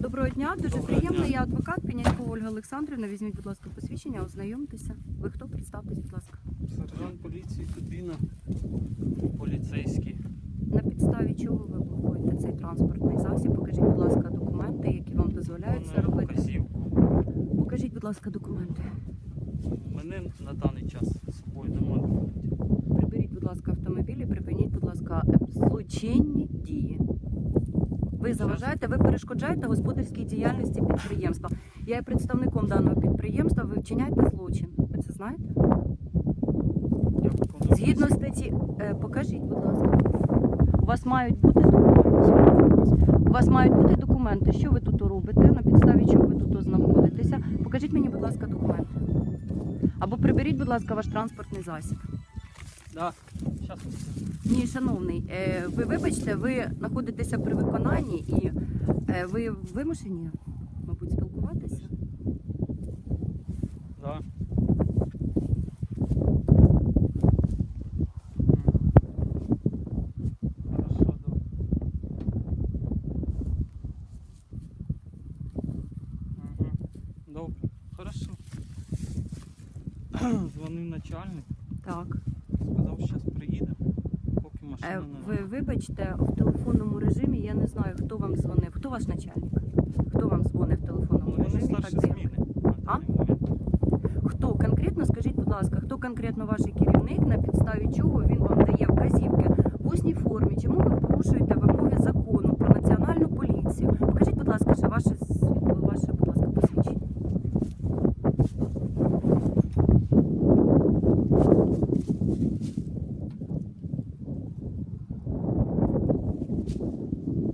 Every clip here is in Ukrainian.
Доброго дня, дуже Доброго приємно. дня. Я адвокат Пінятько Ольга Олександрівна. Візьміть, будь ласка, посвідчення, ознайомтеся. Ви хто? Представтесь, будь ласка. Сержант поліції Кубіна. Поліцейський. На підставі чого ви блокуєте цей транспортний засіб? Покажіть, будь ласка, документи, які вам дозволяють це робити. Покажіть, будь ласка, документи. Мене на даний час з собою немає документів. Приберіть, будь ласка, автомобіль і припиніть, будь ласка, злочинні дії. Ви заважаєте, ви перешкоджаєте господарській діяльності підприємства. Я є представником даного підприємства, ви вчиняєте злочин. Ви це знаєте? Згідно статті, е, покажіть, будь ласка. У вас мають бути документи. У вас мають бути документи. Що ви тут робите? На підставі чого ви тут знаходитеся? Покажіть мені, будь ласка, документи. Або приберіть, будь ласка, ваш транспортний засіб. Да. Ні, шановний, е, ви вибачте, ви знаходитеся при виконанні і е, ви вимушені, мабуть, спілкуватися. Да. Хорошо, добре. Мгм. Добре. Хорошо. Дзвонив начальник, Так. сказав, зараз приїде, поки Е, машина ви не вибачте, в телефонному режимі я не знаю, хто вам дзвонив. Хто ваш начальник? Хто вам дзвонив в телефонному Ну, режимі? Так, зміни А? Хто конкретно, скажіть, будь ласка, хто конкретно ваш керівник, на підставі чого він вам дає вказівки в усній формі? Чому ви порушуєте вимоги закону про національну поліцію? Покажіть, будь ласка, ще ваше світло, ваше, будь ласка, посвідчення.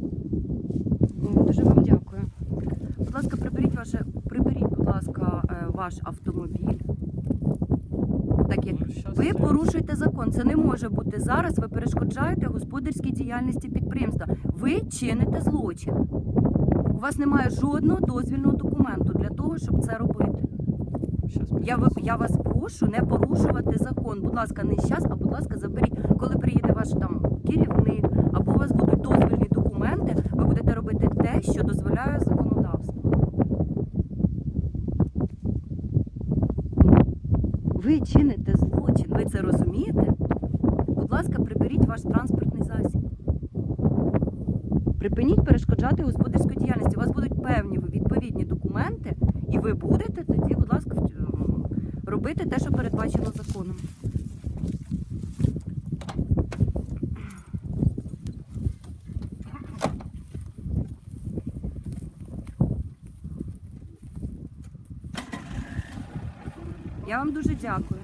М, Дуже вам дякую. Будь ласка, приберіть ваше, приберіть, будь ласка, е, ваш автомобіль. Так як Ну, ви порушуєте закон. Це не може бути зараз. Ви перешкоджаєте господарській діяльності підприємства. Ви чините злочин. У вас немає жодного дозвільного документу для того, щоб це робити. Я, я вас прошу не порушувати закон. Будь ласка, не зараз, а будь ласка, заберіть. Коли приїде ваш там керівник, або у вас будуть дозвільні документи, ви будете робити те, що дозволяє законодавство. Ви чините злочин, ви це розумієте? Будь ласка, приберіть ваш транспортний засіб. Припиніть перешкоджати господарської діяльності. У вас будуть певні відповідні документи, і ви будете тоді, будь ласка, робити те, що передбачено законом. Я вам дуже дякую.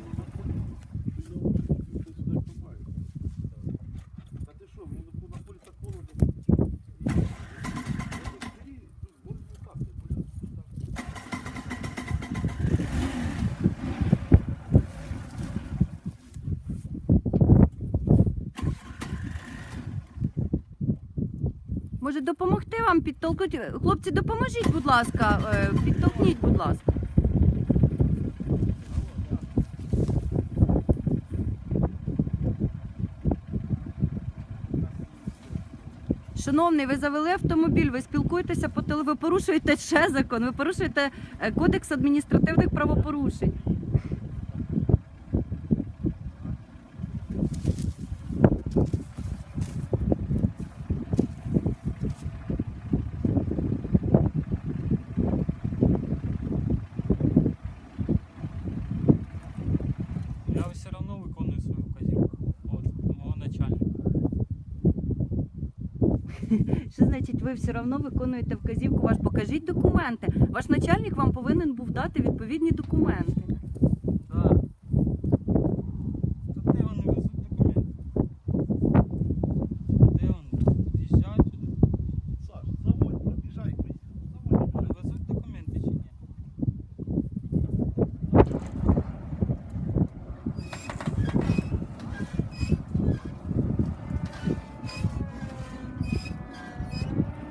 Може допомогти вам підтолкнути? Хлопці, допоможіть, будь ласка, е, підтолкніть, будь ласка. Шановний, ви завели автомобіль, ви спілкуєтеся по теле, ви порушуєте ще закон, ви порушуєте е, кодекс адміністративних правопорушень. Я все одно виконую свою вказівку. От, мого начальника. Що значить, ви все одно виконуєте вказівку ваш? Покажіть документи. Ваш начальник вам повинен був дати відповідні документи. Так. Тут де вони везуть документи? Де вони? З'їжджають туди? Саш, заводь, пробіжай, блядь. Заводь, Вони пробіжай. везуть документи чи ні?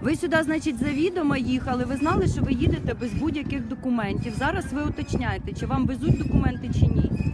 Ви сюди, значить, завідомо їхали. Ви знали, що ви їдете без будь-яких документів. Зараз ви уточняєте, чи вам везуть документи чи ні.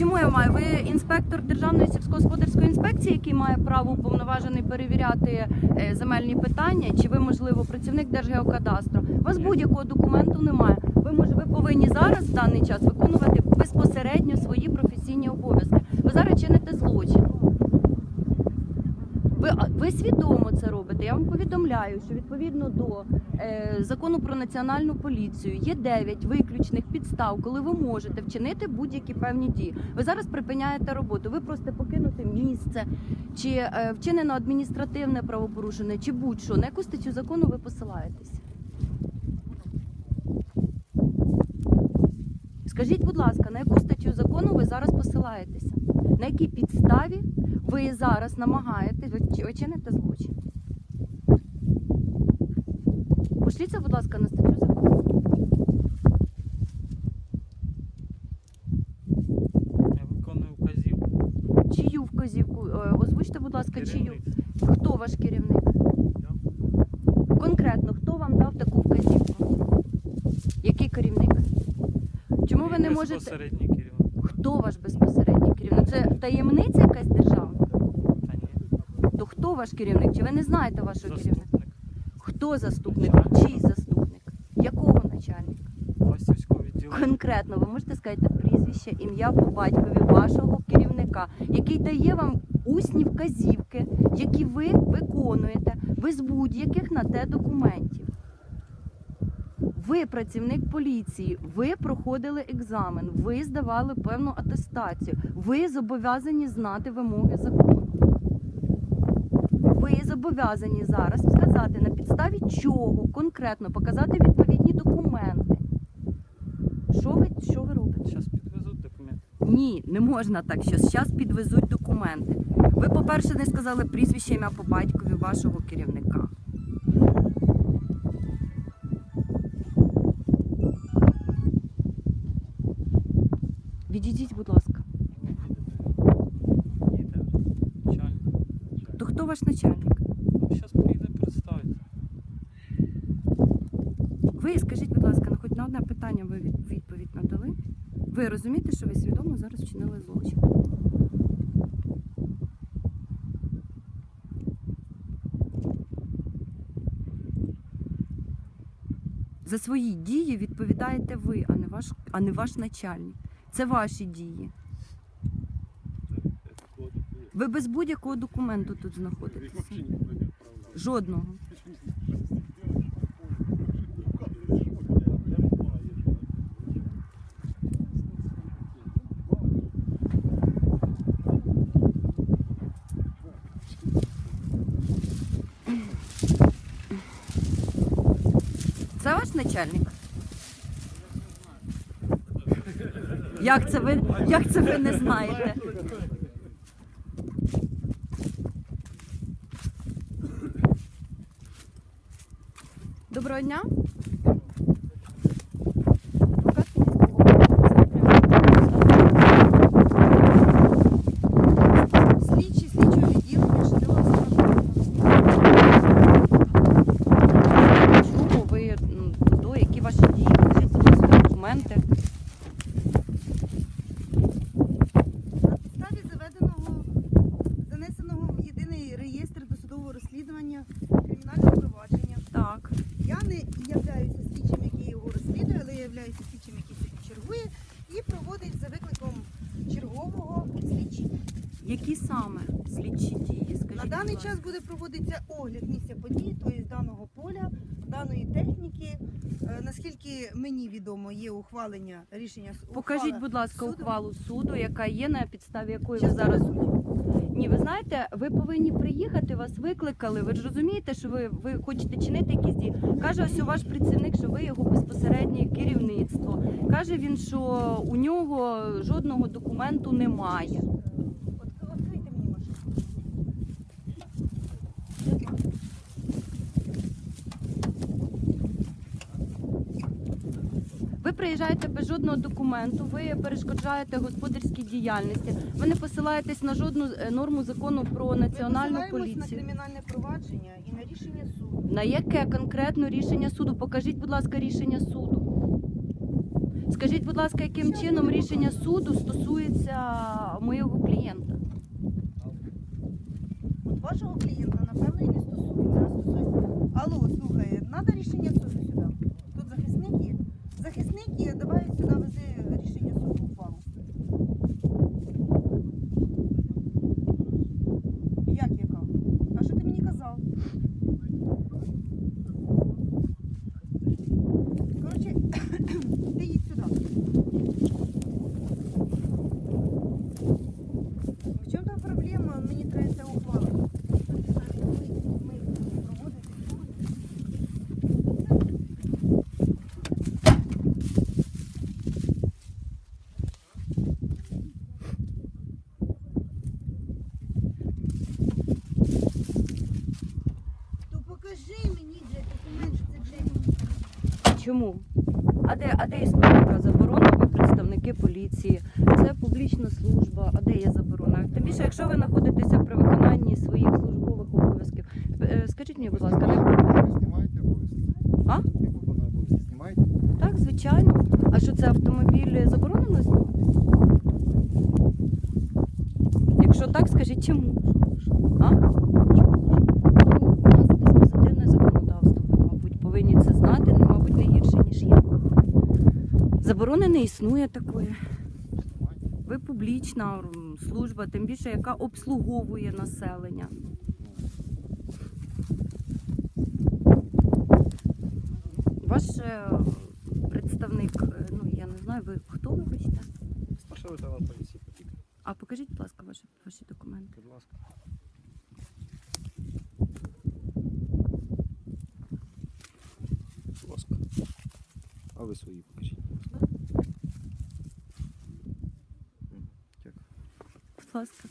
Чому я маю? Ви інспектор Державної сільськогосподарської інспекції, який має право уповноважений перевіряти е, земельні питання, чи ви, можливо, працівник Держгеокадастру? У вас будь-якого документу немає. Ви може, ви повинні зараз в даний час виконувати безпосередньо свої професійні обов'язки. Ви зараз чините злочин. Ви, ви свідомо це робите. Я вам повідомляю, що відповідно до е, закону про національну поліцію є 9 виключних підстав, коли ви можете вчинити будь-які певні дії. Ви зараз припиняєте роботу. Ви просто покинути місце, чи е, вчинено адміністративне правопорушення, чи будь-що. На яку статтю закону ви посилаєтесь? Скажіть, будь ласка, на яку статтю закону ви зараз посилаєтеся? На якій підставі ви зараз намагаєтесь, ви чи- чините злочин? Пошліться, будь ласка, на статтю закону. Я виконую вказівку. Чию вказівку? Е, Озвучте, будь ласка, чию. Керівник. Хто ваш керівник? Конкретно, хто вам дав таку вказівку? Який керівник? Чому ви не можете. Безпосередній. Хто ваш безпосередній керівник? Це таємниця якась державна? Та ні. То хто ваш керівник? Чи ви не знаєте вашого керівника? Хто заступник? Начальник. Чий заступник? Якого начальника? Відділу. Конкретно ви можете сказати прізвище, ім'я по батькові вашого керівника, який дає вам усні вказівки, які ви виконуєте без будь-яких на те документів. Ви працівник поліції, ви проходили екзамен, ви здавали певну атестацію, ви зобов'язані знати вимоги закону. Ви зобов'язані зараз сказати на підставі чого конкретно показати відповідні документи. Що ви, що ви робите? Зараз підвезуть документи. Ні, не можна так, що зараз підвезуть документи. Ви, по-перше, не сказали прізвище ім'я по батькові вашого керівника. Ваш начальник? Зараз прийде представиться. Ви скажіть, будь ласка, ну, хоч на одне питання ви відповідь надали? Ви розумієте, що ви свідомо зараз вчинили злочин? За свої дії відповідаєте ви, а не ваш, а не ваш начальник. Це ваші дії. Ви без будь-якого документу тут знаходитеся. Жодного. Це ваш начальник? Як це ви, як це ви не знаєте? Доброго дня. Адвокат Слідчі, слідчого відділення, Шадилова Чому ви м, до, які ваші дії, покажіть, будь ласка, документи. На підставі заведеного, занесеного в єдиний реєстр досудового розслідування кримінального провадження. Так. Я не являюся слідчим, який його розслідує, але я являюся слідчим, який сьогодні чергує і проводить за викликом чергового слідчі. Які саме слідчі дії? Скажіть, На даний будь час ласка. буде проводитися огляд місця події, тобто даного поля, даної техніки. Е, Наскільки мені відомо, є ухвалення рішення с- Покажіть, будь ласка, суду. ухвалу суду, яка є на підставі якої ви Щас зараз. Ні, ви знаєте, ви повинні приїхати, вас викликали. Ви ж розумієте, що ви, ви хочете чинити якісь дії. Каже ось ваш працівник, що ви його безпосереднє керівництво. Каже він, що у нього жодного документу немає. От відкрийте мені машину. Ви приїжджаєте без жодного документу, ви перешкоджаєте господарській діяльності. Ви не посилаєтесь на жодну е, норму закону про національну Ми посилаємось на кримінальне провадження і на рішення суду. На яке конкретно рішення суду? Покажіть, будь ласка, рішення суду. Скажіть, будь ласка, яким чином рішення суду стосується моєго клієнта? От вашого клієнта, напевно, і не стосується. Алло, слухай, треба рішення суду сюди. Тут захисник є. Захисник є, давай сюди вези рішення суду ухвалу. Як яка? А що ти мені казав? Коротше, ти їдь сюди. В чому там проблема? Мені треба ця ухвала. Ми проводити суд. То покажи мені, блядь, документ, що це блядь. Чому? А де, а де існує така заборона? Ви представники поліції, це публічна служба. А де є заборона? Тим більше, якщо ви знаходитеся при виконанні своїх службових обов'язків. Е, Скажіть мені, будь ласка, не Знімаєте обов'язки? А? Обов'язки. Знімаєте? так, звичайно. А що це автомобіль заборонено знімати? Якщо так, скажіть чому? А? Ну, у нас диспозитивне законодавство, ви, мабуть, повинні це знати, ну, мабуть, не гірше, ніж я. Заборони не існує такої. Ви публічна служба, тим більше, яка обслуговує населення. Ваш е, представник, е, ну я не знаю, ви хто ви бачите? Старший лейтенант поліції потік. А покажіть, будь ласка, ваші, ваші документи. Будь ласка. Будь ласка. А ви свої покажіть. М, Дякую. Будь ласка.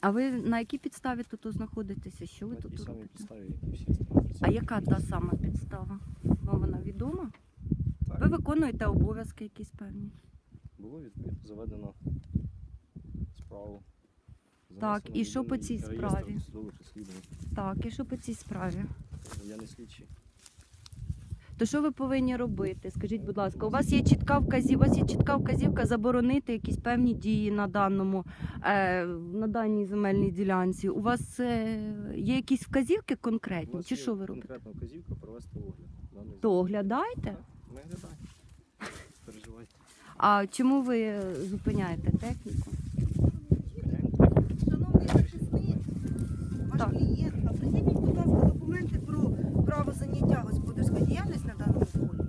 А ви на якій підставі тут знаходитеся? Що ви На тут робите? підставі, як і всі А яка та сама підстава? Вам вона відома? Так. Ви виконуєте обов'язки якісь певні? Було відповідно заведено справу. Так, і що по цій справі? Так, і що по цій справі? Я не слідчий. То що ви повинні робити? Скажіть, будь ласка, у вас є чітка вказівка, у вас є чітка вказівка заборонити якісь певні дії на даному е, на даній земельній ділянці. У вас е, є якісь вказівки У конкретні? вас Чи є що ви робите? конкретна вказівка провести огляд. То оглядаєте? Переживайте. А чому ви зупиняєте техніку? Шановний захисник, ваш Так. клієнт, а придивіть, будь ласка, документи про право заняття діяльності на даному полі.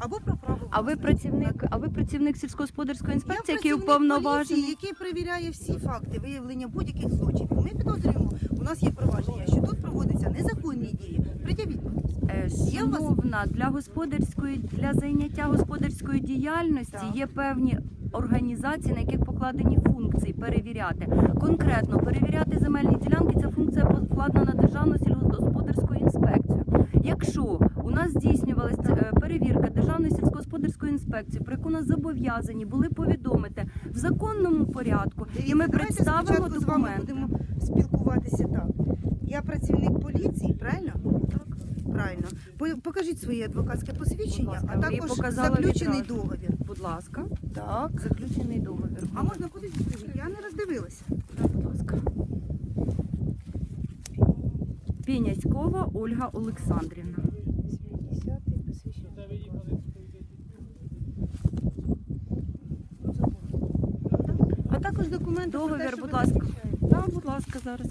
Або про право А ви працівник, а ви працівник сільськогосподарської інспекції, який працівник уповноважений? поліції, який перевіряє всі факти виявлення будь-яких злочинів. Ми підозрюємо, у нас є провадження, що тут проводяться незаконні дії. Придявіть. Е, Є у вас- Шановна, для господарської для зайняття господарської діяльності Так. є певні організації, на яких покладені функції перевіряти. Конкретно перевіряти земельні ділянки. Ця функція покладена на державну сільськогосподарську інспекцію. Якщо у нас здійснювалася е, перевірка державної сільськогосподарської інспекції, про яку нас зобов'язані були повідомити в законному порядку, і ми давайте представимо спочатку з вами будемо спілкуватися так. Я працівник поліції, правильно? Так. Правильно. По- Покажіть своє адвокатське посвідчення, ласка, а ви також показали заключений відразу. договір. Будь ласка, Так. заключений договір. А можна кудись? Я не роздивилася. Будь ласка. Піняськова Ольга Олександрівна. 70-й посвідчення. А також документи про те, Договір, будь ласка. Так, будь ласка, зараз.